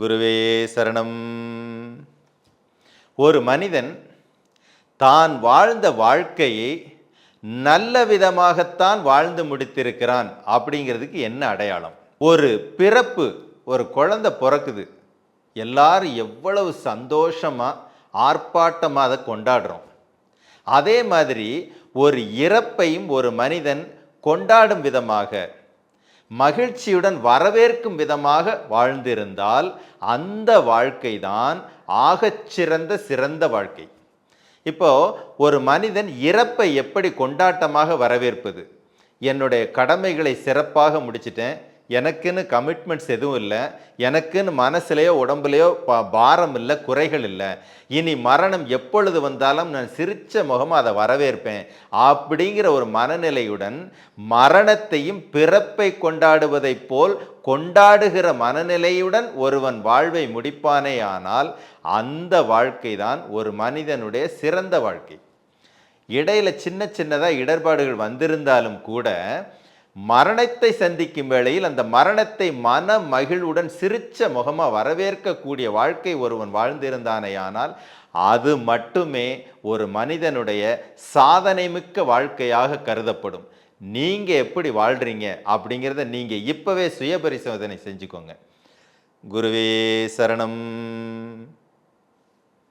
குருவே சரணம். ஒரு மனிதன் தான் வாழ்ந்த வாழ்க்கையை நல்ல விதமாகத்தான் வாழ்ந்து முடித்திருக்கிறான் அப்படிங்கிறதுக்கு என்ன அடையாளம்? ஒரு பிறப்பு ஒரு குழந்தை பிறக்குது. எல்லாரும் எவ்வளவு சந்தோஷமாக ஆர்ப்பாட்டமாக அதை கொண்டாடுறோம். அதே மாதிரி ஒரு இறப்பையும் ஒரு மனிதன் கொண்டாடும் விதமாக மகிழ்ச்சியுடன் வரவேற்கும் விதமாக வாழ்ந்திருந்தால் அந்த வாழ்க்கை தான் ஆகச்சிறந்த சிறந்த வாழ்க்கை. இப்போ ஒரு மனிதன் இறப்பை எப்படி கொண்டாட்டமாக வரவேற்பது? என்னுடைய கடமைகளை சிறப்பாக முடிச்சிட்டேன். எனக்குன்னு கமிட்மெண்ட்ஸ் எதுவும் இல்லை. எனக்குன்னு மனசுலையோ உடம்புலையோ பா பாரம் இல்லை குறைகள் இல்லை. இனி மரணம் எப்பொழுது வந்தாலும் நான் சிரித்த முகமாக அதை வரவேற்பேன். அப்படிங்கிற ஒரு மனநிலையுடன் மரணத்தையும் பிறப்பை கொண்டாடுவதைப் போல் கொண்டாடுகிற மனநிலையுடன் ஒருவன் வாழ்வை முடிப்பானே ஆனால் அந்த வாழ்க்கை தான் ஒரு மனிதனுடைய சிறந்த வாழ்க்கை. இடையில சின்ன சின்னதாக இடர்பாடுகள் வந்திருந்தாலும் கூட மரணத்தை சந்திக்கும் வேளையில் அந்த மரணத்தை மன மகிழ்வுடன் சிரிச்ச முகமாக வரவேற்கக்கூடிய வாழ்க்கை ஒருவன் வாழ்ந்திருந்தானேயானால் அது மட்டுமே ஒரு மனிதனுடைய சாதனைமிக்க வாழ்க்கையாக கருதப்படும். நீங்கள் எப்படி வாழ்கிறீங்க அப்படிங்கிறத நீங்கள் இப்போவே சுய பரிசோதனை செஞ்சுக்கோங்க. குருவே சரணம்.